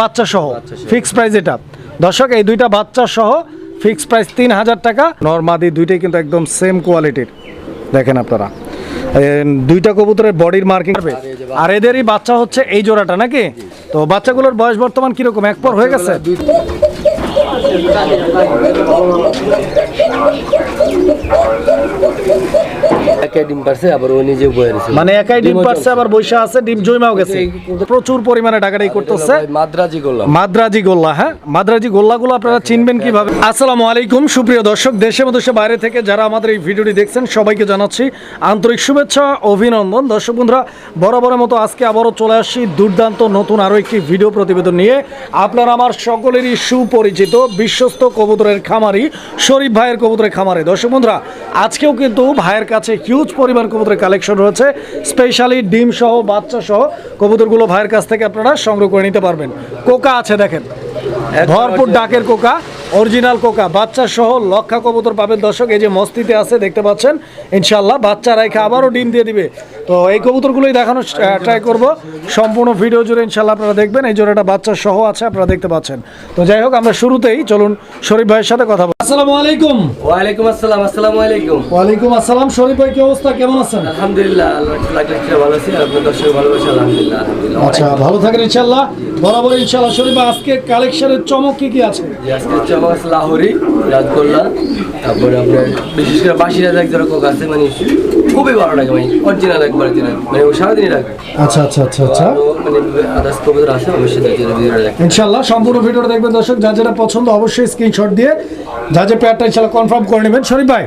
বাচ্চা সহ fix price এটা। দর্শক এই দুইটা বাচ্চা সহ ফিক্স প্রাইস তিন হাজার টাকা। নর্মাদি দুইটাই কিন্তু একদম সেম কোয়ালিটির দেখেন আপনারা। দুইটা কবুতরের বডির মার্কিং হবে। আর এদেরই বাচ্চা হচ্ছে এই জোড়াটা নাকি? তো বাচ্চাগুলোর বয়স বর্তমান কীরকম? এক পর হয়ে গেছে? একে ডিম পারছে আবার ও নিজে বয়ে রয়েছে। মানে একাই ডিম পারছে আবার বৈশা আছে ডিম গেছে। প্রচুর পরিমাণে করতেছে। মাদ্রাজি করলাম মাদ্রাজি গোল্লা হ্যাঁ? মাদ্রাজি গোল্লাগুলো আপনারা চিনবেন কীভাবে? আসসালামু আলাইকুম সুপ্রিয় দর্শক দেশে এবং বাইরে থেকে যারা আমাদের এই ভিডিওটি দেখছেন সবাইকে জানাচ্ছি আন্তরিক শুভেচ্ছা অভিনন্দন। দর্শক বন্ধুরা বরাবরের মতো আজকে আবারও চলে আসছি দুর্দান্ত নতুন আরও একটি ভিডিও প্রতিবেদন নিয়ে। আপনারা আমার সকলেরই সুপরিচিত বিশ্বস্ত কবুতরের খামারি শরীফ ভাইয়ের কবুতরের খামারে। দর্শক বন্ধুরা আজকেও কিন্তু ভাইয়ের কাছে হিউজ পরিমাণ কবুতরের কালেকশন রয়েছে স্পেশালি ডিম সহ বাচ্চা সহ কবুতরগুলো ভাইয়ের কাছ থেকে আপনারা সংগ্রহ করে নিতে পারবেন। কোকা আছে দেখেন ভরপুর ডাকের কোকা অরিজিনাল কোকা বাচ্চা সহ লক্ষা কবুতর পাবেন দর্শক এই যে মস্তিতে আছে দেখতে পাচ্ছেন ইনশাল্লাহ বাচ্চা রাইখা আবারও ডিম দিয়ে দিবে। তো এই কবুতরগুলোই দেখানোর ট্রাই করব সম্পূর্ণ ভিডিও জুড়ে ইনশাল্লাহ আপনারা দেখবেন এই জোড়াটা বাচ্চা সহ আছে আপনারা দেখতে পাচ্ছেন। তো যাই হোক আমরা শুরুতেই চলুন শরীফ ভাইয়ের সাথে কথা আসসালামু আলাইকুম। ওয়ালাইকুম আসসালাম আসসালামু আলাইকুম। ওয়ালাইকুম আসসালাম শরীফ ভাই কি অবস্থা? কেমন আছেন? আলহামদুলিল্লাহ আল্লাহ ভালো আছি আর দর্শক ভালোবাসা আলহামদুলিল্লাহ আলহামদুলিল্লাহ আচ্ছা ভালো থাকেন ইনশাল্লাহ বরাবর ইনশাল্লাহ শরীফ ভাই আজকে কালেকশনের চমক কি কি আছে? আজকে হচ্ছে আমার লাহোরি রাজগোল্লা তারপরে আপনার বিশেষ করে বাসি এক জোড়া কোক আছে মানে খুবই ভালো লাগে মানে অরিজিনাল একবার মানে ও সারাদিনই রাখবে আচ্ছা আচ্ছা আচ্ছা আচ্ছা। মানে আদার্স কবুতর আছে অবশ্যই দেখতে ইনশাল্লাহ সম্পূর্ণ ভিডিওটা দেখবেন দর্শক যা যেটা পছন্দ অবশ্যই স্ক্রিনশট দিয়ে যে পেয়ারটা ইনশাল্লাহ কনফার্ম করে নেবেন। শরীফ ভাই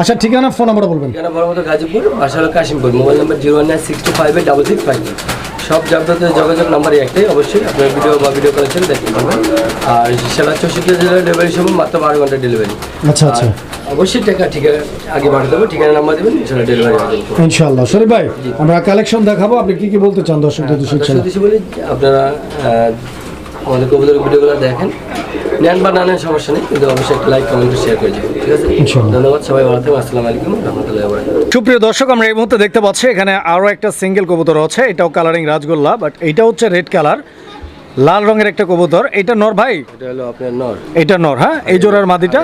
আচ্ছা ঠিকানা ফোন নাম্বার বলবেন। বড় গাজীপুর হলো Kashimpur mobile number zero nine six two five double six five. সব যাবতীয় যোগাযোগ নাম্বারই একটাই অবশ্যই আপনার ভিডিও বা ভিডিও কলেকশন দেখতে পারবেন। আর সেলা চৌষট্টি জেলার ডেলিভারি সময় মাত্র বারো ঘণ্টা ডেলিভারি আচ্ছা আচ্ছা। অবশ্যই টাকা ঠিকানা আগে পাঠিয়ে দেবো ঠিকানা নাম্বার দেবেন ডেলিভারি ইনশাল্লাহ শরীফ ভাই আমরা কালেকশন দেখাবো আপনি কি কি বলতে চান বলি আপনারা আমাদের কবুতর ভিডিওগুলো দেখেন। নেন বা না নেন সমস্যা নেই কিন্তু অবশ্যই একটা লাইক কমেন্ট শেয়ার করে যাবেন ঠিক আছে? ধন্যবাদ সবাই ভালো থাকবেন আসসালামু আলাইকুম রহমতুল্লাহ সুপ্রিয় দর্শক আমরা এই মুহূর্তে দেখতে পাচ্ছি এখানে আরও একটা সিঙ্গেল কবুতর আছে এটাও কালারিং রাজগোল্লা বাট এটা হচ্ছে রেড কালার লাল রঙের একটা কবুতর। এটা নর ভাই? এটা নর। হ্যাঁ? এই জোড়ার মাদিটা?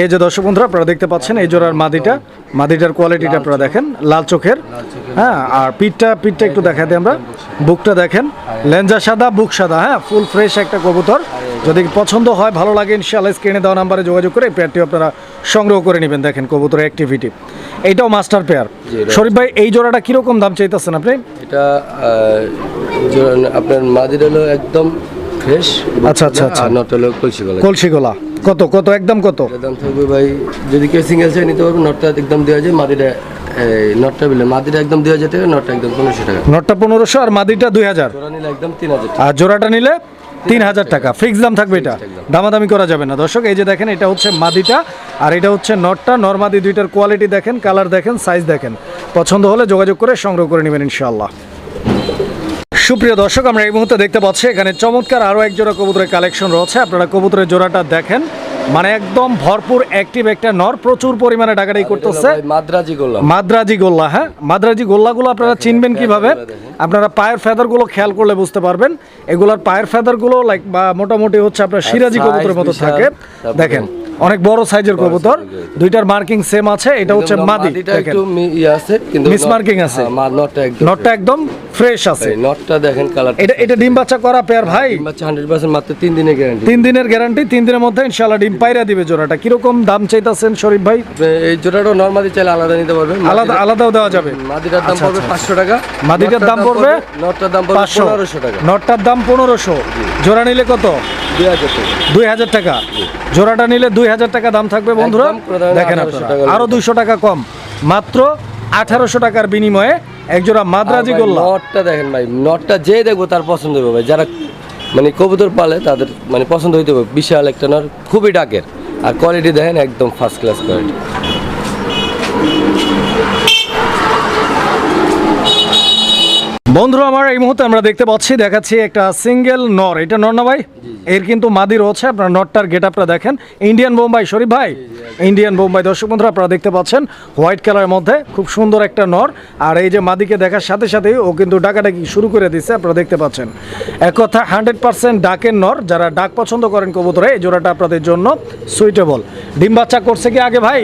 এই যে দর্শক বন্ধুরা আপনারা দেখতে পাচ্ছেন এই জোড়ার মাদিটা। মাদিটার কোয়ালিটিটা আপনারা দেখেন লাল চোখের। হ্যাঁ আর পিঠটা পিঠটা একটু দেখা দিই আমরা। বুকটা। দেখেন লেঞ্জা সাদা বুক সাদা হ্যাঁ? ফুল ফ্রেশ একটা কবুতর। যদি পছন্দ হয় ভালো লাগে ইনশাআল্লাহ স্ক্রিনে দেওয়া নাম্বারে যোগাযোগ করে এই পেয়ারটি আপনারা সংগ্রহ করে নেবেন। দেখেন কবুতরের অ্যাক্টিভিটি এইটাও মাস্টার পেয়ার শরীফ ভাই এই জোড়াটা কীরকম দাম চাইতেছেন আপনি? এটা আপনার মাদির হলো একদম ফ্রেশ আচ্ছা, আচ্ছা, আচ্ছা। নট হলো কলসি গলা। কলসি গোলা। কত কত একদম কত? দাম থাকবে ভাই যদি কেউ সিঙ্গেল চাই নিতে পারবে নটটা একদম দেওয়া যায় মাদিটা নটটা বিলে মাদিটা একদম দুই হাজার টাকা নটটা একদম পনেরোশো টাকা। নটটা পনেরোশো আর মাদিটা দুই হাজার। নিলে একদম তিন হাজার আর জোড়াটা নিলে তিন হাজার টাকা। ফিক্স দাম থাকবে এটা। দামাদামি করা যাবে না। দর্শক এই যে দেখেন এটা হচ্ছে মাদিটা আর এটা হচ্ছে নটটা। নর্মাদি দুইটার কোয়ালিটি দেখেন কালার দেখেন সাইজ দেখেন। পছন্দ হলে যোগাযোগ করে সংগ্রহ করে নেবেন ইনশাআল্লাহ। সুপ্রিয় দর্শক আমরা এই মুহূর্তে দেখতে পাচ্ছি এখানে চমৎকার আরও এক জোড়া কবুতরের কালেকশন রয়েছে। আপনারা কবুতরের জোড়াটা দেখেন। মানে একদম ভরপুর অ্যাক্টিভ একটা নর প্রচুর পরিমাণে ডাকাডাকি করতেছে। মাদ্রাজি করলাম মাদ্রাজি গোল্লা হ্যাঁ? মাদ্রাজি গোল্লাগুলো আপনারা চিনবেন কীভাবে? আপনারা পায়ের ফেদারগুলো খেয়াল করলে বুঝতে পারবেন। এগুলোর পায়ের ফেদারগুলো লাইক বা মোটামুটি হচ্ছে আপনার সিরাজি কবুতরের মতো থাকে। দেখেন অনেক বড় সাইজের কবুতর। দুইটার মার্কিং সেম আছে এটা হচ্ছে মাদি দেখেন। একটু মি- ইয়ে আছে। হ্যাঁ, নটটা একদম ফ্রেশ আছে। নটটা দেখেন কালার এটা এটা ডিম বাচ্চা করা পেয়ার ভাই। বাচ্চা হান্ড্রেড পার্সেন্ট মাত্র তিন দিনের গ্যারান্টি দিনের গ্যারান্টি দিনের মধ্যে ডিম পাইরা দিবে জোড়াটা। দাম চাইতাছেন শরীফ ভাই? এই জোড়াটা নর্মালি চাইলে আলাদা নিতে পারবেন। আলাদা আলাদাও দেওয়া যাবে। মাদিটার দাম পড়বে পাঁচশো টাকা। মাদিটার নটটার দাম পড়বে নটটার দাম পড়বে পাঁচশো। পনেরোশো টাকা। নটটার দাম জোড়া নিলে কত? দুই হাজার টাকা। দুই জোড়াটা নিলে দুই হাজার টাকা দাম থাকবে বন্ধুরা। দেখেন আপনারা। আরও দুইশো টাকা কম। মাত্র আঠারোশো টাকার বিনিময়ে একজোড়া মাদ্রাজি গোল্লা। নটটা দেখেন ভাই নটটা যে দেখব তার পছন্দ হবে ভাই। যারা মানে কবুতর পালে তাদের মানে পছন্দ হইতে হবে। বিশাল একটা নট খুবই ডাকের। আর কোয়ালিটি দেখেন একদম ফার্স্ট ক্লাস কোয়ালিটি বন্ধুরা আমার এই মুহূর্তে আমরা দেখতে পাচ্ছি দেখাচ্ছি একটা সিঙ্গেল নর। এটা নর না ভাই? এর কিন্তু মাদি রয়েছে। আপনার নটটার গেট আপটা দেখেন। ইন্ডিয়ান বোম্বাই শরীফ ভাই? ইন্ডিয়ান বোম্বাই দর্শক বন্ধুরা আপনারা দেখতে পাচ্ছেন হোয়াইট কালারের মধ্যে খুব সুন্দর একটা নর। আর এই যে মাদিকে দেখার সাথে সাথেই ও কিন্তু ডাকাডাকি শুরু করে দিচ্ছে আপনারা দেখতে পাচ্ছেন। এক কথা হান্ড্রেড পার্সেন্ট ডাকের নর। যারা ডাক পছন্দ করেন কবুতরে এই জোড়াটা আপনাদের জন্য সুইটেবল ডিম বাচ্চা করছে কি আগে ভাই?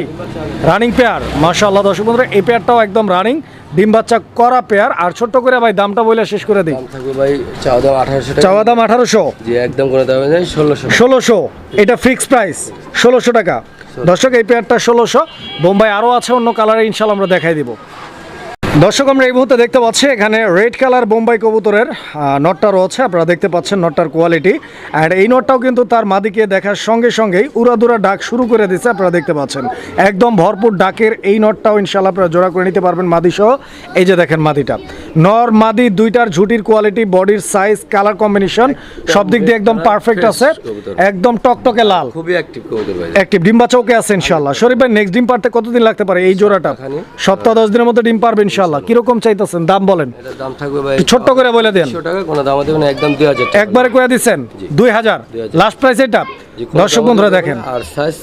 রানিং পেয়ার মাশাআল্লাহ দর্শক বন্ধুরা এই পেয়ারটাও একদম রানিং ডিম বাচ্চা করা পেয়ার। আর ছোট্ট করে ভাই দামটা বলে শেষ করে দিই। থাকবে ভাই চাওয়া দাম আঠারোশো চাওয়া দাম আঠারোশো? জি একদম করে দেওয়া যায় ষোলোশো। ষোলোশো। এটা ফিক্স প্রাইস ষোলোশো টাকা। দর্শক এই পেয়ারটা ষোলোশো। বোম্বাই আরও আছে অন্য কালারে ইনশাল্লাহ আমরা দেখাই দিব। দর্শক আমরা এই মুহূর্তে দেখতে পাচ্ছি এখানে রেড কালার বোম্বাই কবুতরের নটটা রয়েছে। আপনারা দেখতে পাচ্ছেন নটটার কোয়ালিটি আর এই নটটাও কিন্তু তার মাদিকে দেখার সঙ্গে সঙ্গেই উড়াদুরা ডাক শুরু করে দিচ্ছে আপনারা দেখতে পাচ্ছেন। একদম ভরপুর ডাকের এই নটটাও ইনশাল্লাহ আপনারা জোড়া করে নিতে পারবেন মাদি সহ এই যে দেখেন মাদিটা। নর মাদি দুইটার ঝুটির কোয়ালিটি বডির সাইজ কালার কম্বিনেশন সব দিক দিয়ে একদম পারফেক্ট আছে। একদম টকটকে লাল। খুবই অ্যাক্টিভ অ্যাক্টিভ ডিম বাচ্চা ওকে আছে ইনশাল্লাহ শরীফ ভাই নেক্সট ডিম পারতে কতদিন লাগতে পারে এই জোড়াটা? সপ্তাহ দশ দিনের মধ্যে ডিম পারবে ইনশাল্লাহ কীরকম চাইতেছেন? দাম বলেন। এটার দাম থাকবে ভাই ছোট্ট করে বলে দেন। টাকা কোনো দাম দেবেন একদম দুই হাজার একবারে কয়ে দিচ্ছেন? দুই হাজার? 2000 লাস্ট প্রাইস এটা? দর্শক বন্ধুরা দেখেন। আর সাইজ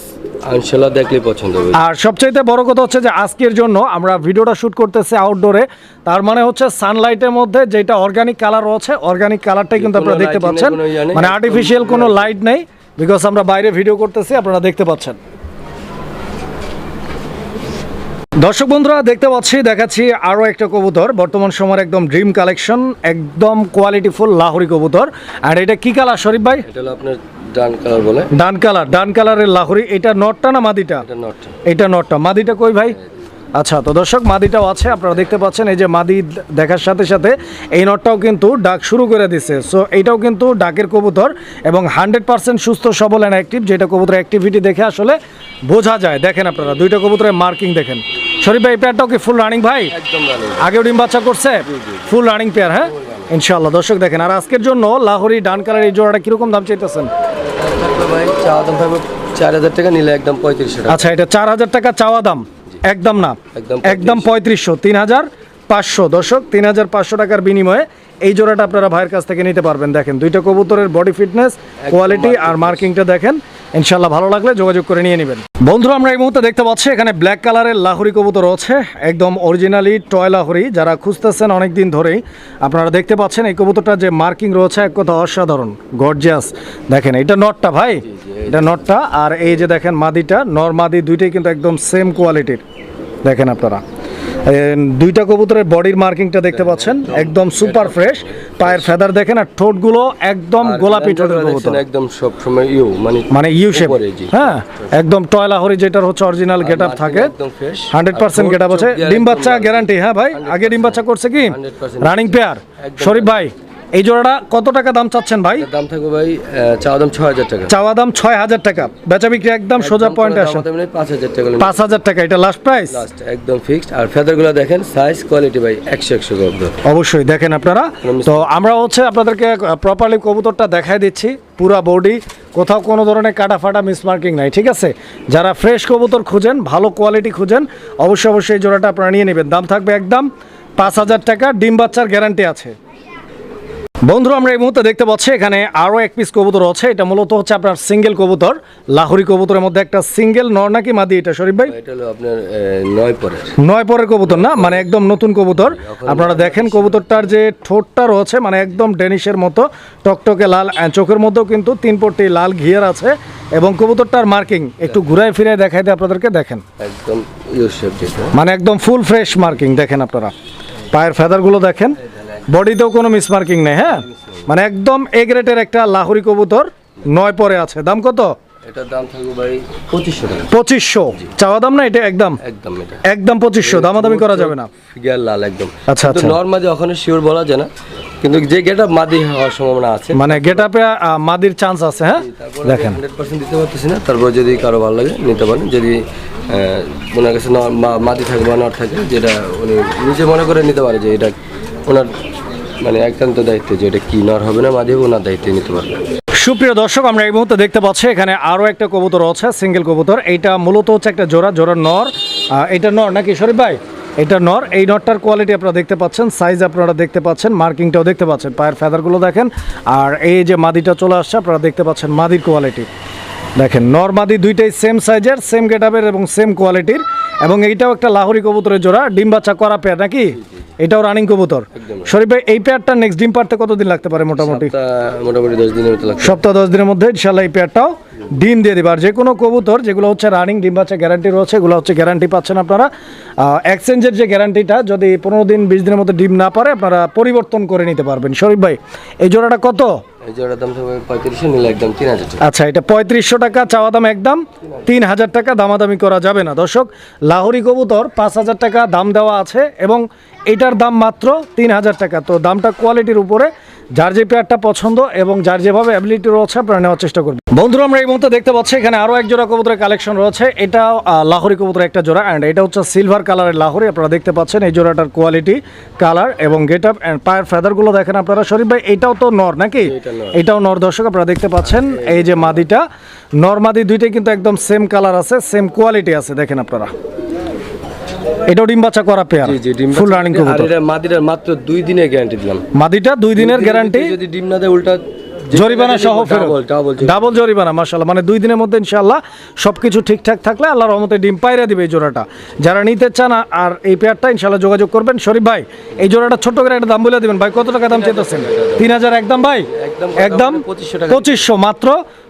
ইনশাল্লাহ দেখলেই পছন্দ হবে। আর সবচাইতে বড় কথা হচ্ছে যে আজকের জন্য আমরা ভিডিওটা শুট করতেছি আউটডোরে তার মানে হচ্ছে সানলাইটের মধ্যে যেটা অর্গানিক কালার রয়েছে অর্গানিক কালারটাই কিন্তু আপনারা দেখতে পাচ্ছেন। মানে আর্টিফিশিয়াল কোনো লাইট নেই বিকজ আমরা বাইরে ভিডিও করতেছি আপনারা দেখতে পাচ্ছেন। দর্শক বন্ধুরা দেখতে পাচ্ছি দেখাচ্ছি আরও একটা কবুতর। বর্তমান সময়ের একদম ড্রিম কালেকশন একদম কোয়ালিটিফুল লাহোরি কবুতর। আর এটা কি কালার শরীফ ভাই? এটা হলো আপনার ডান কালার বলে। ডান কালার ডান কালারের লাহোরি। এটা নটটা না মাদিটা? এটা নট এটা নটটা। মাদিটা কই ভাই? আচ্ছা তো দর্শক মাদিটাও আছে। আপনারা দেখতে পাচ্ছেন এই যে মাদি দেখার সাথে সাথে এই নটটাও কিন্তু ডাক শুরু করে দিছে। সো এইটাও কিন্তু ডাকের কবুতর এবং হান্ড্রেড পার্সেন্ট সুস্থ সবল অ্যান্ড অ্যাক্টিভ যেটা কবুতরের অ্যাক্টিভিটি দেখে আসলে বোঝা যায়। দেখেন আপনারা দুইটা কবুতরের মার্কিং দেখেন। শরীফ ভাই পেয়ারটাও কি ফুল রানিং ভাই? একদম আগেও ডিম বাচ্চা করছে? ফুল রানিং পেয়ার হ্যাঁ? ইনশাল্লাহ দর্শক দেখেন আর আজকের জন্য লাহোরি ডান কালার এই জোড়াটা কীরকম দাম চাইতেছেন? ভাই চাওয়া দাম থাকবে চার হাজার টাকা নিলে একদম পঁয়ত্রিশশো আচ্ছা এটা চার হাজার টাকা চাওয়া দাম? একদম না? একদম একদম পঁয়ত্রিশশো তিন হাজার পাঁচশো। দর্শক তিন হাজার পাঁচশো টাকার বিনিময়ে এই জোড়াটা আপনারা ভাইয়ের কাছ থেকে নিতে পারবেন দেখেন। দুইটা কবুতরের বডি ফিটনেস কোয়ালিটি আর মার্কিংটা দেখেন। ইনশাল্লাহ ভালো লাগলে যোগাযোগ করে নিয়ে নেবেন। বন্ধুরা আমরা এই মুহূর্তে দেখতে পাচ্ছি এখানে ব্ল্যাক কালারের লাহোরি কবুতর আছে একদম অরিজিনালি টয় লাহোরি। যারা খুঁজতেছেন অনেক দিন ধরেই আপনারা দেখতে পাচ্ছেন এই কবুতরটা যে মার্কিং রয়েছে এক কথা অসাধারণ গর্জিয়াস দেখেন এটা নটটা ভাই এটা নটটা। আর এই যে দেখেন মাদিটা নর মাদি দুইটাই কিন্তু একদম সেম কোয়ালিটির দেখেন আপনারা। দুইটা কবুতরের বডির মার্কিংটা দেখতে পাচ্ছেন। একদম সুপার ফ্রেশ। পায়ের ফেদার দেখেন আর ঠোঁটগুলো একদম গোলাপি ঠোঁটের কবুতর। একদম সব সময় ইউ মানে মানে ইউ শেপ হ্যাঁ একদম টয়লা হরি যেটার হচ্ছে অরিজিনাল গেটআপ থাকে। Hundred percent getup get up আছে। ডিম বাচ্চা গ্যারান্টি হ্যাঁ ভাই? আগে ডিম বাচ্চা করছে কি? 100% রানিং পেয়ার শরীফ ভাই এই জোড়াটা কত টাকা দাম চাচ্ছেন ভাই? দাম থাকবে ভাই চাওয়া দাম ছয় হাজার টাকা। চাওয়া দাম ছয় হাজার টাকা। বেচা বিক্রি একদম সোজা পয়েন্টে আসে পাঁচ হাজার টাকা পাঁচ হাজার টাকা এটা লাস্ট প্রাইস লাস্ট একদম ফিক্সড আর ফেদারগুলো দেখেন সাইজ কোয়ালিটি ভাই একশো একশো অবশ্যই দেখেন আপনারা। তো আমরা হচ্ছে আপনাদেরকে প্রপারলি কবুতরটা দেখাই দিচ্ছি পুরা বডি কোথাও কোনো ধরনের কাটা ফাটা মিসমার্কিং নাই ঠিক আছে? যারা ফ্রেশ কবুতর খুঁজেন ভালো কোয়ালিটি খুঁজেন অবশ্যই অবশ্যই এই জোড়াটা আপনারা নিয়ে নেবেন। দাম থাকবে একদম পাঁচ হাজার টাকা ডিম বাচ্চার গ্যারান্টি আছে। বন্ধুরা আমরা এই মুহূর্তে দেখতে পাচ্ছি এখানে আরও এক পিস কবুতর আছে। এটা মূলত হচ্ছে আপনার সিঙ্গেল কবুতর লাহোরি কবুতরের মধ্যে একটা সিঙ্গেল নর নাকি মাদি এটা শরীফ ভাই? এটা হলো আপনার নয় পরের। নয় পরের কবুতর না? মানে একদম নতুন কবুতর। আপনারা দেখেন কবুতরটার যে ঠোঁটটা রয়েছে মানে একদম ডেনিশের মতো টকটকে লাল চোখের মধ্যেও কিন্তু তিন পট্টি লাল ঘিয়ার আছে এবং কবুতরটার মার্কিং একটু ঘুরায় ফিরে দেখাই দিয়ে আপনাদেরকে দেখেন। একদম মানে একদম ফুল ফ্রেশ মার্কিং দেখেন আপনারা। পায়ের ফেদারগুলো দেখেন। বডিতেও কোনো মিস মার্কিং নেই হ্যাঁ? মানে একদম এ গ্রেটের একটা লাহোরি কবুতর নয় পরে আছে। দাম কত? এটার দাম থাকবে ভাই পঁচিশশো টাকা। পঁচিশশো। চাওয়া দাম না এটা? একদম? একদম এটা। একদম পঁচিশশো। দামাদামি করা যাবে না। ফিগার লাল একদম। আচ্ছা, আচ্ছা। নর্মালি ওখানে শিওর বলা যায় না কিন্তু যে মাদি হওয়ার সম্ভাবনা আছে। মানে মাদির চান্স আছে হ্যাঁ? দেখেন। হান্ড্রেড পার্সেন্ট দিতে পারতেছি না। তারপর যদি কারও ভালো লাগে নিতে পারেন। যদি ওনার কাছে মাদি থাকে বা নর থাকে যেটা উনি নিজে মনে করে নিতে পারে যে এটা ওনার মানে একান্ত দায়িত্ব যে এটা কি, নর হবে না হবে ওনার দায়িত্বে নিতে পারবে। সুপ্রিয় দর্শক, আমরা এই মুহূর্তে দেখতে পাচ্ছি এখানে আরও একটা কবুতর আছে, সিঙ্গেল কবুতর। এইটা মূলত হচ্ছে একটা জোড়া জোড়া নর। এটা নর নাকি, শরীফ ভাই? এটা নর। এই নরটার কোয়ালিটি আপনারা দেখতে পাচ্ছেন সাইজ আপনারা দেখতে পাচ্ছেন মার্কিংটাও দেখতে পাচ্ছেন, পায়ের ফেদারগুলো দেখেন। আর এই যে মাদিটা চলে আসছে, আপনারা দেখতে পাচ্ছেন মাদির কোয়ালিটি দেখেন, নর মাদি দুইটাই সেম সাইজের সেম গেটাবের এবং সেম কোয়ালিটির এবং এইটাও একটা লাহোরি কবুতরের জোড়া ডিম বাচ্চা করা পেয়ার নাকি? এটাও রানিং কবুতর। শরীফ ভাই এই পেয়ারটা নেক্সট ডিম পারতে কতদিন লাগতে পারে মোটামুটি? মোটামুটি দশ দিনের মতো লাগবে সপ্তাহ দশ দিনের মধ্যে ইনশাল্লাহ এই পেয়ারটাও ডিম দিয়ে দেবে। আর যে কোনো কবুতর যেগুলো হচ্ছে রানিং ডিম বাচ্চা গ্যারান্টি রয়েছে এগুলো হচ্ছে গ্যারান্টি পাচ্ছেন আপনারা। এক্সচেঞ্জের যে গ্যারান্টিটা যদি পনেরো দিন বিশ দিনের মধ্যে ডিম না পারে আপনারা পরিবর্তন করে নিতে পারবেন। শরীফ ভাই এই জোড়াটা কত? আচ্ছা এটা পঁয়ত্রিশশো টাকা, চাওয়া দাম একদম তিন হাজার টাকা, দামাদামি করা যাবে না। দর্শক, লাহোরি কবুতর পাঁচ হাজার টাকা দাম দেওয়া আছে এবং এটার দাম মাত্র তিন হাজার টাকা। তো দামটা কোয়ালিটির উপরে। যার যে পেয়ারটা পছন্দ এবং যার যেভাবে অ্যাবিলিটি রয়েছে আপনারা নেওয়ার চেষ্টা করবেন। বন্ধুরা আমরা এই মুহূর্তে দেখতে পাচ্ছি এখানে আরও এক জোড়া কবুতরের কালেকশন রয়েছে। এটা লাহোরি কবুতরের একটা জোড়া অ্যান্ড এটা হচ্ছে সিলভার কালারের লাহোরি। আপনারা দেখতে পাচ্ছেন এই জোড়াটার কোয়ালিটি কালার এবং গেট আপ অ্যান্ড পায়ের ফেদারগুলো দেখেন আপনারা। শরীফ ভাই এটাও তো নর নাকি? এটাও নর দর্শক আপনারা দেখতে পাচ্ছেন এই যে মাদিটা। নর মাদি দুইটাই কিন্তু একদম সেম কালার আছে সেম কোয়ালিটি আছে দেখেন আপনারা। এটাও ডিম বাচ্চা করা পেয়ার জি জি ডিম ফুল রানিং আর কবুতর। এটা মাদিটার মাত্র দিনের গ্যারান্টি দিলাম। মাদিটা দিনের গ্যারান্টি যদি ডিম না দেয় উল্টা জরিমানা সহ ফেরত। ডাবল জরিমানা মাশাআল্লাহ। মানে দুই দিনের মধ্যে ইনশাআল্লাহ সবকিছু ঠিকঠাক থাকলে আল্লাহর রহমতে ডিম পাইরা দিবে এই জোড়াটা। যারা নিতে চান আর এই পেয়ারটা ইনশাআল্লাহ যোগাযোগ করবেন শরীফ ভাই এই জোড়াটা ছোট করে একটা দাম বলে দিবেন। ভাই কত টাকা দাম চাইতেছেন? তিন হাজার একদম ভাই? একদম একদম পঁচিশশো মাত্র।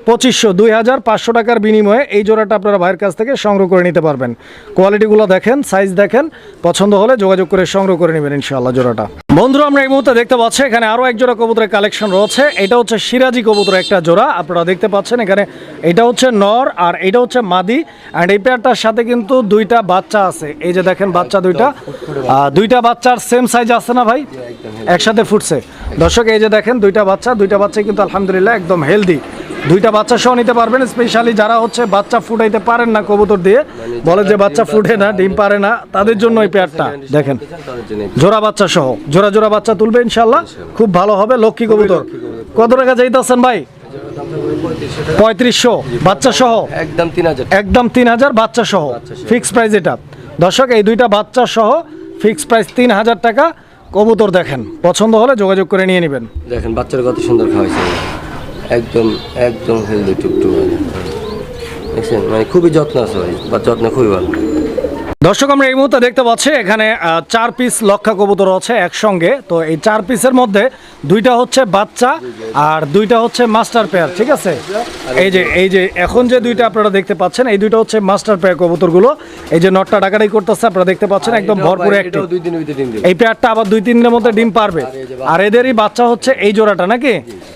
পঁচিশশো, দুই হাজার পাঁচশো টাকার বিনিময়ে এই জোড়াটা আপনারা ভাইয়ের কাছ থেকে সংগ্রহ করে নিতে পারবেন। কোয়ালিটিগুলো দেখেন, সাইজ দেখেন, পছন্দ হলে যোগাযোগ করে সংগ্রহ করে নেবেন ইনশাআল্লাহ জোড়াটা। বন্ধুরা, আমরা এই মুহূর্তে দেখতে পাচ্ছি, এখানে আরও এক জোড়া কবুতরের কালেকশন রয়েছে। এটা হচ্ছে সিরাজি কবুতর একটা জোড়া, আপনারা দেখতে পাচ্ছেন এখানে। এটা হচ্ছে নর আর এটা হচ্ছে মাদি। অ্যান্ড এই পেয়ারটার সাথে কিন্তু দুইটা বাচ্চা আছে। এই যে দেখেন বাচ্চা দুইটা। দুইটা বাচ্চার সেম সাইজ আছে না ভাই? একসাথে ফুটছে। দর্শক, এই যে দেখেন, দুইটা বাচ্চা। দুইটা বাচ্চা কিন্তু আলহামদুলিল্লাহ একদম হেলদি দুইটা বাচ্চা সহ নিতে পারবেন স্পেশালি যারা হচ্ছে বাচ্চা ফুটাইতে পারেন না কবুতর দিয়ে। বলে যে বাচ্চা ফুটে না ডিম পারে না তাদের জন্য এই পেয়ারটা দেখেন। জোড়া বাচ্চা সহ জোড়া জোড়া বাচ্চা তুলবে ইনশাল্লাহ খুব ভালো হবে লক্ষ্মী কবুতর। কত টাকা চাইতেছেন ভাই? পঁয়ত্রিশশো বাচ্চা সহ? একদম তিন হাজার। একদম তিন হাজার বাচ্চা সহ ফিক্স প্রাইস এটা। দর্শক এই দুইটা বাচ্চা সহ ফিক্স প্রাইস তিন হাজার টাকা কবুতর দেখেন। পছন্দ হলে যোগাযোগ করে নিয়ে নেবেন। দেখেন বাচ্চারা কত সুন্দর খাওয়াইছে। একদম একদম হেলদি টুকটুক মানে খুবই যত্ন আছে ভাই বা যত্ন খুবই ভালো। দর্শক আমরা এই মুহূর্তে দেখতে পাচ্ছি এখানে চার পিস লক্ষা কবুতর আছে একসঙ্গে। তো এই চার পিসের মধ্যে দুইটা হচ্ছে বাচ্চা আর দুইটা হচ্ছে মাস্টার পেয়ার ঠিক আছে? এই যে এই যে এখন যে দুইটা আপনারা দেখতে পাচ্ছেন এই দুইটা হচ্ছে মাস্টার পেয়ার কবুতরগুলো। এই যে নটটা ডাকাটাই করতেছে আপনারা দেখতে পাচ্ছেন একদম ভরপুর একটি এই পেয়ারটা আবার দুই তিন দিনের মধ্যে ডিম পারবে। আর এদেরই বাচ্চা হচ্ছে এই জোড়াটা নাকি?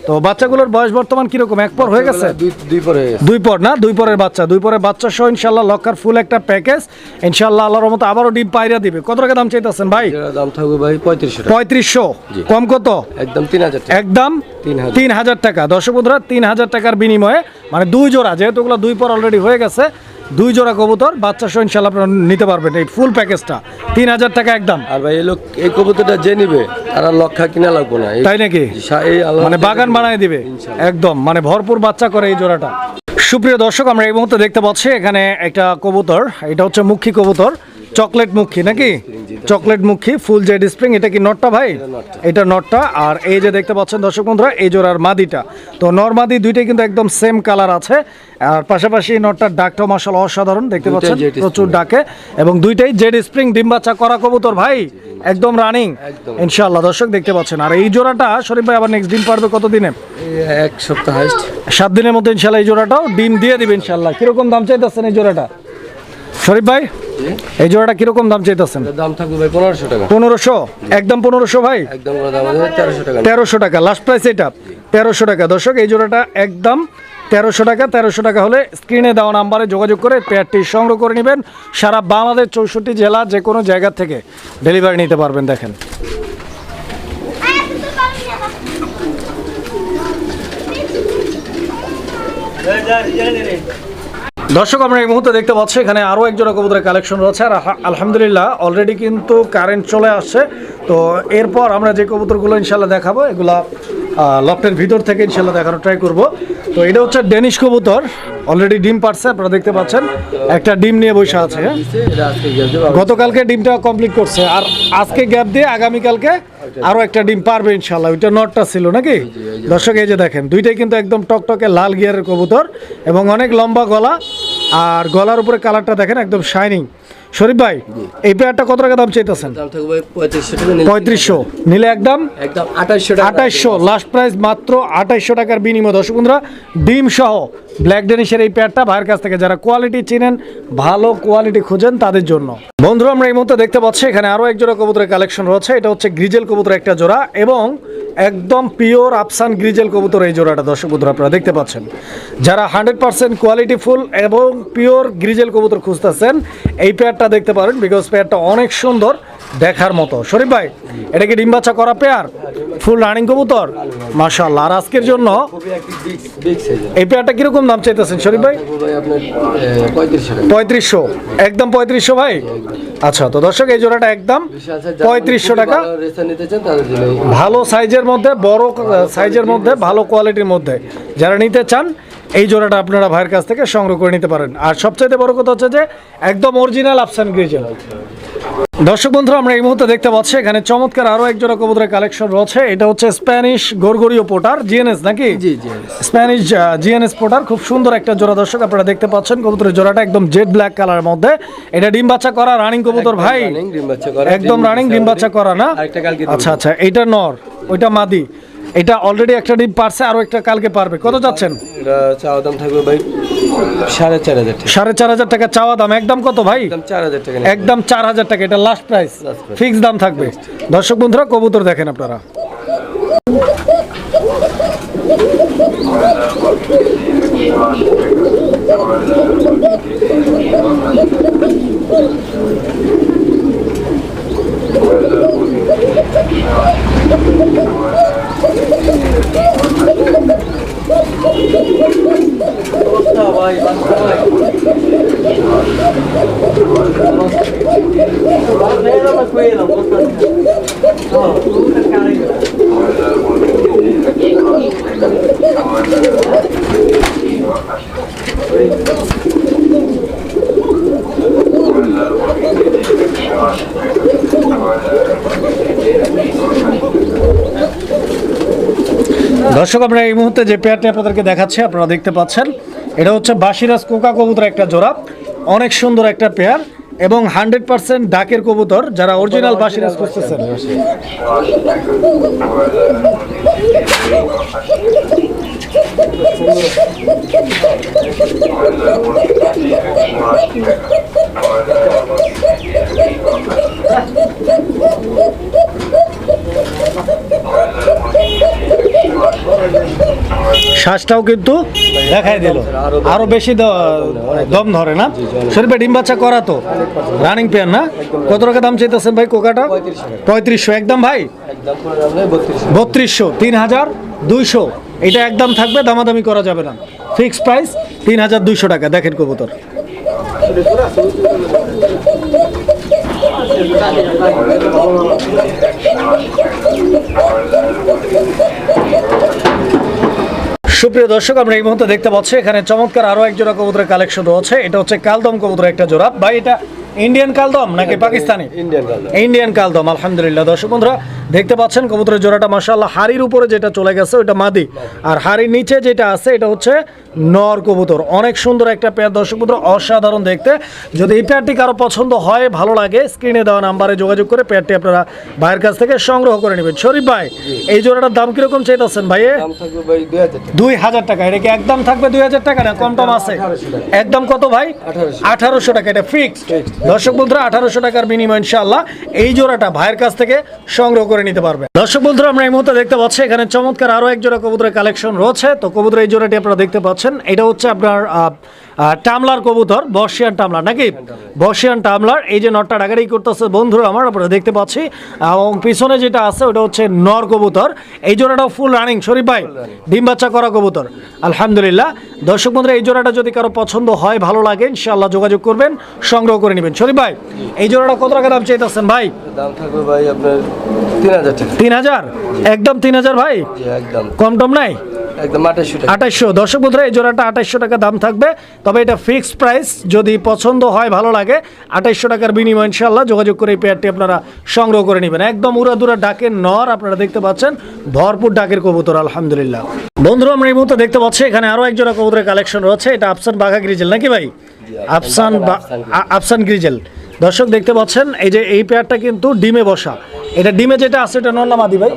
তো বাচ্চাগুলোর বয়স বর্তমান কীরকম? এক পর হয়ে গেছে? দুই দুই পরে দুই পর না? দুই পরের বাচ্চা। দুই পরের বাচ্চা সহ ইনশাল্লাহ লক্ষার ফুল একটা প্যাকেজ ইনশাল্লাহ আল্লাহর মতো আবারও ডিম পাইরা দিবে। কত টাকা দাম চাইতেছেন ভাই? দাম থাকবে ভাই পঁয়ত্রিশশো পঁয়ত্রিশশো? কম কত? একদম তিন হাজার একদম? তিন হাজার। টাকা। দর্শক বন্ধুরা তিন হাজার টাকার বিনিময়ে মানে দুই জোড়া যেহেতু ওগুলো দুই পর অলরেডি হয়ে গেছে দুই জোড়া কবুতর বাচ্চা সহ ইনশাল্লাহ আপনারা নিতে পারবেন এই ফুল প্যাকেজটা তিন হাজার টাকা একদম। আর ভাই এই লোক এই কবুতরটা যে নিবে তারা লক্ষা কিনা লাগবো না। তাই নাকি? মানে বাগান বানায় দিবে। একদম মানে ভরপুর বাচ্চা করে এই জোড়াটা। সুপ্রিয় দর্শক আমরা এই মুহূর্তে দেখতে পাচ্ছি এখানে একটা কবুতর। এটা হচ্ছে মুখী কবুতর। চকলেট মুখী নাকি? চকলেট মুখী ফুল জেড স্প্রিং এটা কি নটটা ভাই? এটা নটটা। আর এই যে দেখতে পাচ্ছেন দর্শক বন্ধুরা এই জোড়ার মাদিটা। তো নরমাদি দুইটাই কিন্তু একদম সেম কালার আছে। আর পাশাপাশি নটটার ডাকটাও মাসাল অসাধারণ দেখতে পাচ্ছেন? প্রচুর ডাকে। এবং দুইটাই জেড স্প্রিং ডিম বাচ্চা করা কবুতর ভাই। একদম রানিং। ইনশাআল্লাহ দর্শক দেখতে পাচ্ছেন। আর এই জোড়াটা শরীফ ভাই আবার নেক্সট ডিম পারবে কত দিনে এক সপ্তাহ সাত দিনের মধ্যে ইনশাল্লাহ এই জোড়াটাও ডিম দিয়ে দিবে ইনশাল্লাহ কীরকম দাম চাইতেছেন এই জোড়াটা? শরীফ ভাই এই জোড়াটা কীরকম দাম চাইতেছেন? দাম থাকবে ভাই পনেরোশো টাকা। পনেরোশো? একদম পনেরোশো ভাই? একদম তেরোশো টাকা। তেরোশো টাকা লাস্ট প্রাইস এটা। তেরোশো টাকা। দর্শক এই জোড়াটা একদম তেরোশো টাকা তেরোশো টাকা হলে স্ক্রিনে দেওয়া নাম্বারে যোগাযোগ করে পেয়ারটি সংগ্রহ করে নেবেন। সারা বাংলাদেশ চৌষট্টি জেলা যে কোনো জায়গা থেকে ডেলিভারি নিতে পারবেন দেখেন। দর্শক, আমরা এই মুহূর্তে দেখতে পাচ্ছি এখানে আরও একজোড়া কবুতরের কালেকশন রয়েছে। আর আলহামদুলিল্লাহ অলরেডি কিন্তু কারেন্ট চলে আসছে। তো এরপর আমরা যে কবুতরগুলো ইনশাল্লাহ দেখাবো, এগুলা লফটের ভিতর থেকে ইনশাল্লাহ দেখানোর ট্রাই করব। তো এটা হচ্ছে ডেনিশ কবুতর। অলরেডি ডিম পারছে, আপনারা দেখতে পাচ্ছেন। একটা ডিম নিয়ে বসে আছে। গতকালকে ডিমটা কমপ্লিট করছে। আর আজকে গ্যাপ দিয়ে আগামীকালকে আরও একটা ডিম পারবে ইনশাল্লাহ ওইটা নটটা ছিল নাকি? দর্শক, এই যে দেখেন, দুইটাই কিন্তু একদম টকটকে লাল গিয়ারের কবুতর এবং অনেক লম্বা গলা। আর গলার উপরে কালারটা দেখেন, একদম শাইনিং শরীফ ভাই এই পেয়ারটা কত টাকা দাম চাইতেছেন? পঁয়ত্রিশশো নিলে- একদম? আঠাইশশো লাস্ট প্রাইস মাত্র আঠাইশশো টাকার বিনিময়। দর্শক বন্ধুরা ডিম সহ ব্ল্যাক ডেনিশের এই পেয়ারটা ভাইয়ের কাছ থেকে যারা কোয়ালিটি চিনেন ভালো কোয়ালিটি খুঁজেন তাদের জন্য। বন্ধুরা আমরা এই মুহূর্তে দেখতে পাচ্ছি এখানে আরও এক জোড়া কবুতরের কালেকশন রয়েছে। এটা হচ্ছে গ্রিজেল কবুতর একটা জোড়া এবং একদম পিওর আফসান গ্রিজেল কবুতর এই জোড়াটা দর্শক বন্ধুরা আপনারা দেখতে পাচ্ছেন। যারা হান্ড্রেড পার্সেন্ট কোয়ালিটি ফুল এবং পিওর গ্রিজেল কবুতর খুঁজতেছেন এই পেয়ারটা দেখতে পারেন বিকজ পেয়ারটা অনেক সুন্দর দেখার মতো। শরীফ ভাই, এটা কি ডিম বাচ্চা করা পেয়ার? ফুল রানিং কবুতর? মাশাআল্লাহ। আর আজকের জন্য এই পেয়ারটা কীরকম দাম চাইতেছেন শরীফ ভাই? পঁয়ত্রিশশো। একদম পঁয়ত্রিশশো ভাই? আচ্ছা তো দর্শক, এই জোড়াটা একদম পঁয়ত্রিশশো টাকা। ভালো সাইজের মধ্যে, বড় সাইজের মধ্যে, ভালো কোয়ালিটির মধ্যে। যারা নিতে চান এই জোড়াটা আপনারা ভাইয়ের কাছ থেকে সংগ্রহ করে নিতে পারেন। আর সবচাইতে বড় কথা হচ্ছে যে একদম অরিজিনাল আফসান গ্রিজেল দর্শক বন্ধুরা আমরা এই মুহূর্তে দেখতে পাচ্ছি এখানে চমৎকার আরও এক জোড়া কবুতরের কালেকশন রয়েছে। এটা হচ্ছে স্প্যানিশ গোরগোরিও পোটার জিএনএস নাকি? জি জি স্প্যানিশ জিএনএস পোটার খুব সুন্দর একটা জোড়া দর্শক আপনারা দেখতে পাচ্ছেন। কবুতরের জোড়াটা একদম জেড ব্ল্যাক কালারের মধ্যে। এটা ডিম বাচ্চা করা রানিং কবুতর ভাই। একদম রানিং ডিম বাচ্চা করা। না। আচ্ছা আচ্ছা এটা নর ওইটা মাদি। এটা অলরেডি একটা ডিম পারছে আরও একটা কালকে পারবে। কত যাচ্ছেন? এটা চাওয়া দাম থাকবে ভাই সাড়ে চার হাজার টাকা। সাড়ে চার হাজার টাকা চাওয়া দাম। একদম কত ভাই? চার হাজার টাকা একদম চার হাজার টাকা এটা last price Last price. Fix দাম থাকবে। দর্শক বন্ধুরা কবুতর দেখেন আপনারা। ভাই বাচ্চা দর্শক আমরা এই মুহূর্তে যে পেয়ারটি আপনাদেরকে দেখাচ্ছি আপনারা দেখতে পাচ্ছেন এটা হচ্ছে বাসিরাজ কোকা কবুতর একটা জোড়া, অনেক সুন্দর একটা পেয়ার এবং হান্ড্রেড পার্সেন্ট ডাকের কবুতর যারা অরিজিনাল বাসিরাজ খুঁজতেছেন। শ্বাসটাও কিন্তু দেখাই দিল। আরও বেশি দম ধরে না? শরীফে ডিম বাচ্চা করা তো। রানিং পেয়ার না? কত টাকা দাম চাইতেছেন ভাই কোকাটা? পঁয়ত্রিশশো। একদম ভাই? বত্রিশশো। তিন হাজার দুইশো। এটা একদম থাকবে, দামাদামি করা যাবে না। ফিক্সড প্রাইস তিন হাজার দুইশো টাকা। দেখেন কবুতর। সুপ্রিয় দর্শক আমরা এই মুহূর্তে দেখতে পাচ্ছি এখানে চমৎকার আরও এক জোড়া কবুতরের কালেকশন রয়েছে। এটা হচ্ছে কালদম কবুতর একটা জোড়া। বা এটা ইন্ডিয়ান কালদম নাকি Pakistani? Indian colour Indian Kaldam আলহামদুলিল্লাহ। দর্শক বন্ধুরা দেখতে পাচ্ছেন কবুতরের জোড়াটা মাশাআল্লাহ হাড়ির উপরে যেটা চলে গেছে ওটা মাদি। আর হাড়ির নিচে যেটা আছে এটা হচ্ছে নর কবুতর। অনেক সুন্দর একটা পেয়ার দর্শক বন্ধুরা অসাধারণ দেখতে। যদি এই পেয়ারটি কারও পছন্দ হয় ভালো লাগে স্ক্রিনে দেওয়া নাম্বারে যোগাযোগ করে পেয়ারটি আপনারা ভাইয়ের কাছ থেকে সংগ্রহ করে নেবেন। শরীফ ভাই এই জোড়াটার দাম কীরকম চাইতেছেন ভাই দুই হাজার টাকা। দুই হাজার টাকা। এটা কি একদম থাকবে দুই হাজার টাকা না কম টম আছে? একদম কত ভাই? আঠারোশো। টাকা। এটা ফিক্সড দর্শক বন্ধুরা আঠারোশো টাকার বিনিময় ইনশাআল্লাহ। এই জোড়াটা ভাইয়ের কাছ থেকে সংগ্রহ করে নিতে পারবে। দর্শক বন্ধুরা, আমরা এই মুহূর্তে দেখতে পাচ্ছি, এখানে চমৎকার আরও এক জোড়া কবুতরের কালেকশন রয়েছে। তো কবুতরের এই জোড়াটি আপনারা দেখতে পাচ্ছেন। এটা হচ্ছে আপনার টামলার কবুতর বর্ষিয়ান টামলার নাকি? বর্ষিয়ান টামলার। এই যে নটটা ডাকারি করতেছে বন্ধুরা আমার আপনারা দেখতে পাচ্ছি। এবং পিছনে যেটা আছে ওটা হচ্ছে নর কবুতর। এই জোড়াটাও ফুল রানিং শরীফ ভাই? ডিম বাচ্চা করা কবুতর। আলহামদুলিল্লাহ। দর্শক বন্ধুরা এই জোড়াটা যদি কারও পছন্দ হয় ভালো লাগে ইনশাআল্লাহ যোগাযোগ করবেন সংগ্রহ করে নেবেন। শরীফ ভাই এই জোড়াটা কত টাকা দাম চাইতেছেন ভাই? দাম থাকবে ভাই আপনার তিন হাজার তিন হাজার? একদম তিন হাজার ভাই? একদম। কম টম নাই? একদম আঠাশশো দর্শক বন্ধুরা এই জোড়াটা আঠাইশশো টাকা দাম থাকবে। তবে এটা ফিক্সড প্রাইস যদি পছন্দ হয় ভালো লাগে আঠাইশশো টাকার বিনিময় ইনশাল্লাহ যোগাযোগ করে এই পেয়ারটি আপনারা সংগ্রহ করে নেবেন। একদম উড়াদুরা ডাকের নর আপনারা দেখতে পাচ্ছেন ভরপুর ডাকের কবুতর আলহামদুলিল্লাহ। বন্ধুরা আমরা এই মুহূর্তে দেখতে পাচ্ছি এখানে আরও এক জোড়া কবুতরের কালেকশন রয়েছে। এটা আফসান বাঘা গ্রিজেল নাকি ভাই? আফসান আফসান গ্রিজেল দর্শক দেখতে পাচ্ছেন এই যে এই পেয়ারটা কিন্তু ডিমে বসা। এটা ডিমে যেটা আছে এটা নর না মাদি ভাই?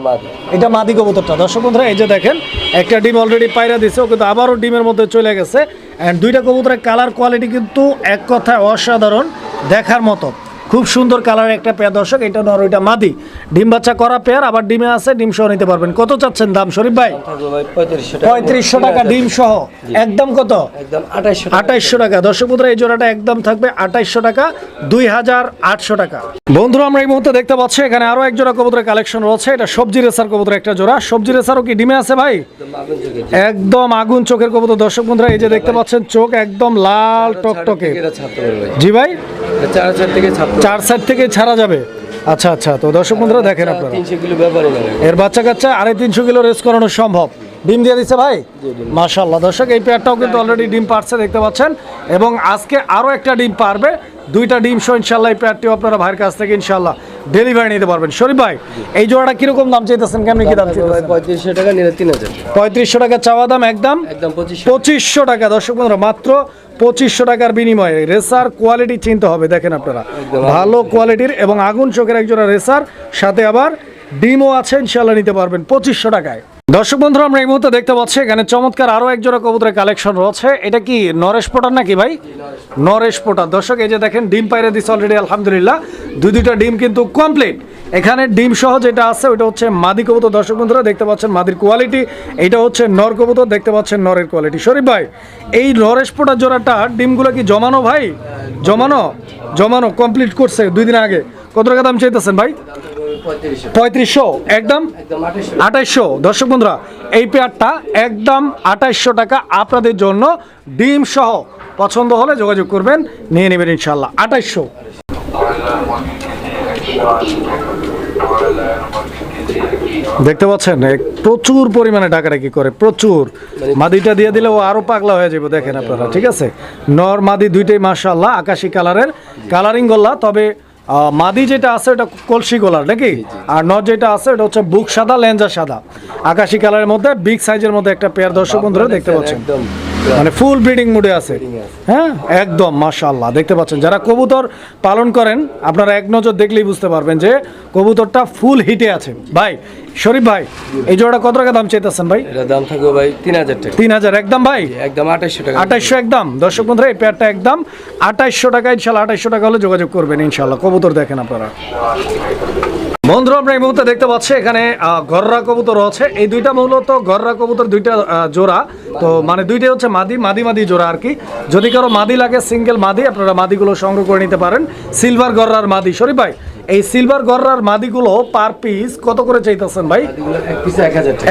এটা মাদি কবুতরটা। দর্শক বন্ধুরা এই যে দেখেন একটা ডিম অলরেডি পায়রা দিছে ও কিন্তু আবারও ডিমের মধ্যে চলে গেছে। অ্যান্ড দুইটা কবুতরের কালার কোয়ালিটি কিন্তু এক কথায় অসাধারণ দেখার মতো। খুব সুন্দর কালারের একটা পেয়ার দর্শক এটা নর ওইটা মাদি। ডিম বাচ্চা করা পেয়ার আবার ডিমে আছে ডিম সহ নিতে পারবেন। কত চাচ্ছেন দাম শরীফ ভাই? পঁয়ত্রিশশো টাকা। ডিম সহ। একদম কত? একদম আঠাইশশো টাকা। দর্শক বন্ধুরা এই জোড়াটা একদম থাকবে আঠাইশশো টাকা দুই হাজার আটশো টাকা। বন্ধুরা আমরা এই মুহূর্তে দেখতে পাচ্ছি এখানে আরও এক জোড়া কবুতরের কালেকশন রয়েছে। এটা সবজি রেসার কবুতর একটা জোড়া। সবজি রেসারও কি ডিমে আছে ভাই? একদম আগুন চোখের কবুতর। দর্শক বন্ধুরা এই যে দেখতে পাচ্ছেন চোখ একদম লাল টকটকে। জি ভাই? চার চার থেকে ছাড়তে চার সাইড থেকে ছাড়া যাবে। আচ্ছা আচ্ছা তো দর্শক বন্ধুরা দেখেন আপনারা। এর বাচ্চা কাচ্চা আড়াই তিনশো কিলো রেস করানো সম্ভব। ডিম দিয়ে দিচ্ছে ভাই? মাশাল্লাহ দর্শক এই পেয়ারটাও কিন্তু অলরেডি ডিম পারছে দেখতে পাচ্ছেন। এবং আজকে আরও একটা ডিম পারবে। দুইটা ডিম সহ ইনশাল্লাহ এই পেয়ারটিও আপনারা ভাইয়ের কাছ থেকে ইনশাল্লাহ ডেলিভারি নিতে পারবেন। শরীফ ভাই এই জোড়াটা কীরকম দাম চাইতেছেন? কেমনি কি দাম চাইতেছেন? পঁয়ত্রিশশো টাকা নিলে তিন হাজার। পঁয়ত্রিশশো টাকা চাওয়া দাম একদম? একদম পঁচিশশো। পঁচিশশো টাকা দর্শক বন্ধুরা মাত্র পঁচিশশো টাকার বিনিময়ে রেসার কোয়ালিটি চিনতে হবে দেখেন আপনারা। ভালো কোয়ালিটির এবং আগুন চোখের একজোড়া রেসার সাথে আবার ডিমও আছে ইনশাল্লাহ নিতে পারবেন পঁচিশশো টাকায়। দর্শক বন্ধুরা, আমরা এই মুহূর্তে দেখতে পাচ্ছি, এখানে চমৎকার আরও এক জোড়া কবুতরের কালেকশন রয়েছে। এটা কি নরেশ পোটার নাকি ভাই? নরেশ পোটার। দর্শক, এই যে দেখেন, ডিম পাইরে দিচ্ছে অলরেডি আলহামদুলিল্লাহ। দুই দুইটা ডিম কিন্তু কমপ্লিট এখানে ডিম সহ যেটা আছে ওটা হচ্ছে মাদি কবুতর। দর্শক বন্ধুরা, দেখতে পাচ্ছেন মাদির কোয়ালিটি এটা হচ্ছে নর কবুতর, দেখতে পাচ্ছেন নরের কোয়ালিটি শরীফ ভাই, এই নরেশ পোটার জোড়াটা ডিমগুলো কি জমানো ভাই? জমানো? জমানো কমপ্লিট করছে দুই দিন আগে। কত টাকা দাম চাইতেছেন ভাই? পঁয়ত্রিশশো। একদম? আঠাইশশো। দর্শক বন্ধুরা এই পেয়ারটা একদম আঠাইশশো টাকা আপনাদের জন্য ডিম সহ। পছন্দ হলে যোগাযোগ করবেন নিয়ে নেবেন ইনশাল্লাহ আঠাইশশো। দেখতে পাচ্ছেন প্রচুর পরিমাণে ডাকাডাকি করে প্রচুর। মাদিটা দিয়ে দিলে ও আরও পাগলা হয়ে যাবে দেখেন আপনারা ঠিক আছে? নর মাদি দুইটাই মাশাআল্লাহ আকাশি কালারের। কালারিং গল্লা তবে মাদি যেটা আছে ওটা কলসি কলার নাকি? আর নর যেটা আছে ওটা হচ্ছে বুক সাদা লেঞ্জা সাদা। আকাশি কালারের মধ্যে বিগ সাইজের মধ্যে একটা পেয়ার দর্শক বন্ধুরা দেখতে পাচ্ছেন। একদম মানে ফুল ব্রিডিং মুডে আছে। হ্যাঁ? একদম মাশাআল্লাহ দেখতে পাচ্ছেন। যারা কবুতর পালন করেন আপনারা এক নজর দেখলেই বুঝতে পারবেন যে কবুতরটা ফুল হিটে আছে। ভাই শরীফ ভাই এই জোড়াটা কত টাকা দাম চাইতেছেন ভাই? এটা দাম থাকবে ভাই তিন হাজার টাকা। তিন হাজার একদম ভাই? একদম আঠাশশো টাকা। আঠাইশশো একদম। দর্শক বন্ধুরা এই পেয়ারটা একদম আঠাইশশো টাকা ইনশাল্লাহ আঠাইশশো টাকা হলে যোগাযোগ করবেন ইনশাল্লাহ কবুতর দেখেন আপনারা। বন্ধুরা, আমরা এই মুহূর্তে দেখতে পাচ্ছি এখানে গররা কবুতর আছে। এই দুইটা মূলত গররা কবুতর, দুইটা জোড়া। তো মানে দুইটাই হচ্ছে মাদি মাদি মাদি জোড়া আর কি। যদি কারও মাদি লাগে সিঙ্গেল মাদি, আপনারা মাদিগুলো সংগ্রহ করে নিতে পারেন। সিলভার গররার মাদি। শরীফ ভাই এই সিলভার গররার মাদিগুলো পার পিস কত করে চাইতেছেন ভাই?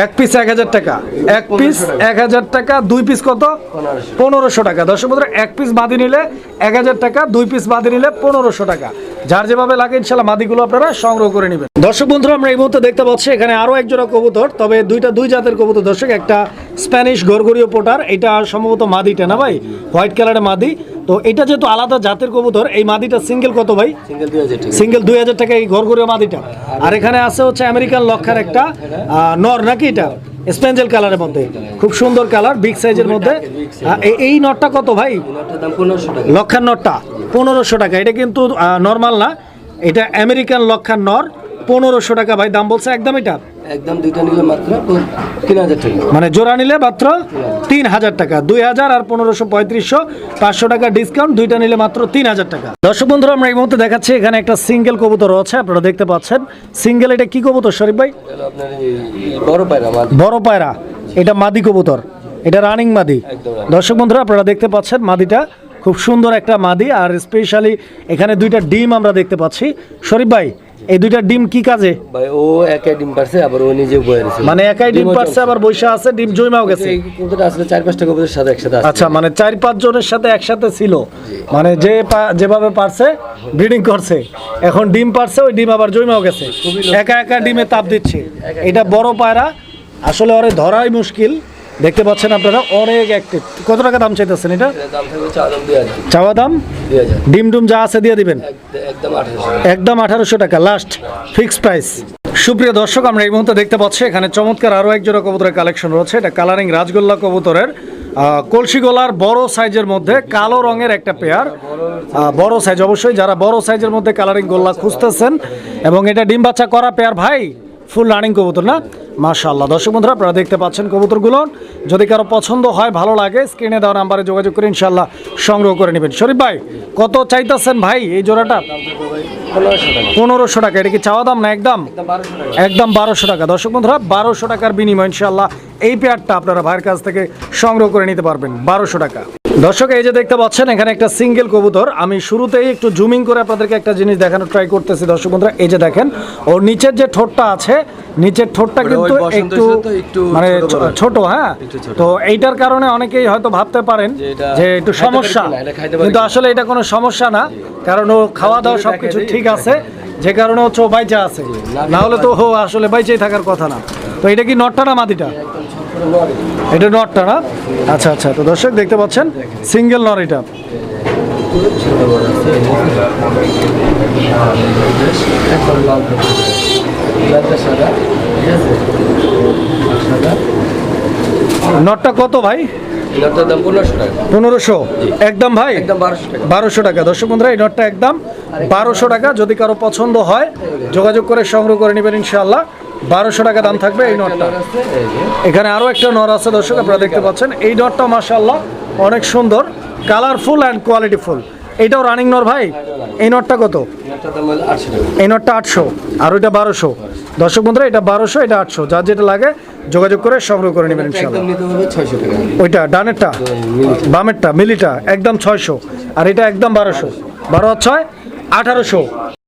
এক পিসে এক হাজার টাকা। এক পিস এক হাজার টাকা। দুই পিস কত? পনেরোশো। টাকা। দর্শক বন্ধুরা এক পিস বাদি নিলে এক হাজার টাকা দুই পিস বাদি নিলে পনেরোশো টাকা। যার যেভাবে লাগে ইনশাল্লাহ মাদিগুলো আপনারা সংগ্রহ করে নেবেন। দর্শক বন্ধুরা আমরা এই মুহূর্তে দেখতে পাচ্ছি এখানে আরও এক জোড়া কবুতর তবে দুইটা দুই জাতের কবুতর। দর্শক একটা স্প্যানিশ গরগরীয় পোটার এটা সম্ভবত মাদিটা না ভাই? হোয়াইট কালারের মাদি। তো এটা যেহেতু আলাদা জাতের কবুতর এই মাদিটা সিঙ্গেল কত ভাই? সিঙ্গেল দুই হাজার টাকা। এই ঘরঘুরে মাদিটা। আর এখানে আছে হচ্ছে আমেরিকান লক্ষার একটা নর নাকি এটা? স্পেঞ্জেল কালারের মধ্যে। খুব সুন্দর কালার বিগ সাইজের মধ্যে। এই- নটটা কত ভাই? লক্ষার নটটা পনেরোশো টাকা। এটা কিন্তু নর্মাল না। এটা আমেরিকান লক্ষার নর। পনেরোশো টাকা ভাই দাম বলছে একদম এটা? একদম দুইটা নিলে মাত্র তিন হাজার টাকা। মানে জোড়া নিলে মাত্র তিন হাজার টাকা। দুই হাজার আর পনেরোশো পঁয়ত্রিশশো পাঁচশো টাকা ডিসকাউন্ট দুইটা নিলে মাত্র তিন হাজার টাকা। দর্শক বন্ধুরা আমরা এই মুহূর্তে দেখাচ্ছি এখানে একটা সিঙ্গেল কবুতর আছে আপনারা দেখতে পাচ্ছেন। সিঙ্গেল এটা কি কবুতর শরীফ ভাই? বড় পায়রা বড় পায়রা। এটা মাদি কবুতর। এটা রানিং মাদি। দর্শক বন্ধুরা আপনারা দেখতে পাচ্ছেন মাদিটা খুব সুন্দর একটা মাদি। আর স্পেশালি এখানে দুইটা ডিম আমরা দেখতে পাচ্ছি। শরীফ ভাই এই দুইটা ডিম কি কাজে? ভাই ও একাই ডিম পারছে আবার ও নিজে বয়ে রয়েছে মানে একাই ডিম পারছে আবার বৈশা আছে ডিম জৈমাও গেছে। এই কবুতরটা আসলে চার পাঁচটা কবুতরের সাথে একসাথে আচ্ছা মানে চার পাঁচ জনের সাথে একসাথে ছিল। মানে যে যেভাবে পারছে ব্রিডিং করছে। এখন ডিম পারছে ওই ডিম আবার জৈমাও গেছে। একা একা ডিমে তাপ দিচ্ছে। এটা বড় পায়রা আসলে ওরে ধরাই মুশকিল। দেখতে পাচ্ছেন আপনারা অনেক অ্যাক্টিভ কত টাকা দাম চাইতেছেন এটা? চাওয়া দাম? ডিম ডুম যা আছে দিয়ে দিবেন? একদম আঠারোশো টাকা। লাস্ট ফিক্স প্রাইস সুপ্রিয় দর্শক আমরা এই মুহূর্তে দেখতে পাচ্ছি এখানে চমৎকার আরও এক জোড়া কবুতরের কালেকশন রয়েছে। এটা কালারিং রাজগোল্লা কবুতরের আহ, কলসি গোলার বড় সাইজের মধ্যে কালো রঙের একটা পেয়ার বড় সাইজ অবশ্যই যারা বড় সাইজের মধ্যে কালারিং গোল্লা খুঁজতেছেন। এবং এটা ডিম বাচ্চা করা পেয়ার ভাই ফুল রানিং কবুতর না? মাশাআল্লাহ। দর্শক বন্ধুরা, আপনারা দেখতে পাচ্ছেন কবুতরগুলো। যদি কারও পছন্দ হয়, ভালো লাগে, স্ক্রিনে দেওয়া নাম্বারে যোগাযোগ করে ইনশাল্লাহ সংগ্রহ করে নেবেন। শরীফ ভাই, কত চাইতেছেন ভাই এই জোড়াটা? পনেরোশো টাকা। এটা কি চাওয়া দাম না একদম? একদম বারোশো টাকা। দর্শক বন্ধুরা, বারোশো টাকার বিনিময় ইনশাল্লাহ এই পেয়ারটা আপনারা ভাইয়ের কাছ থেকে সংগ্রহ করে নিতে পারবেন। বারোশো টাকা। দর্শক এই যে দেখতে পাচ্ছেন এখানে একটা সিঙ্গেল কবুতর। আমি শুরুতেই একটু জুমিং করে আপনাদেরকে একটা জিনিস দেখানোর ট্রাই করতেছি দর্শক বন্ধুরা। এই যে দেখেন ওর নিচের যে ঠোঁটটা আছে নিচের ঠোঁটটা কিন্তু একটু মানে ছোট হ্যাঁ? তো এইটার কারণে অনেকেই হয়তো ভাবতে পারেন যে একটু সমস্যা। কিন্তু আসলে এটা কোনো সমস্যা না কারণ ও খাওয়া দাওয়া সবকিছু ঠিক আছে যে কারণে ও বাইচা আছে। না হলে তো ও আসলে বাইচেই থাকার কথা না। তো এটা কি নটটা না মাটিটা এটা নটটা না? আচ্ছা আচ্ছা। তো দর্শক দেখতে পাচ্ছেন সিঙ্গেল নর এটা। নটটা কত ভাই? পনেরোশো একদম ভাই? বারোশো টাকা। বারোশো টাকা। দর্শক বন্ধুরা এই নটটা একদম বারোশো টাকা। যদি কারও পছন্দ হয় যোগাযোগ করে সংগ্রহ করে নেবেন ইনশাআল্লাহ। বারোশো টাকা দাম থাকবে এই নটটা। এখানে আরও একটা নর আছে দর্শক আপনারা দেখতে পাচ্ছেন। এই নটটা মাশাআল্লাহ অনেক সুন্দর কালারফুল অ্যান্ড কোয়ালিটিফুল এইটাও রানিং নর ভাই। এই নটটা কত? এই নটটা আটশো আর ওইটা বারোশো। দর্শক বন্ধুরা এটা বারোশো এটা আটশো। যার যেটা লাগে যোগাযোগ করে সংগ্রহ করে নেবেন ওইটা ডানেরটা? বামেরটা মিলিটা একদম ছয়শো। আর এটা একদম বারোশো। বারো ছয় আঠারোশো।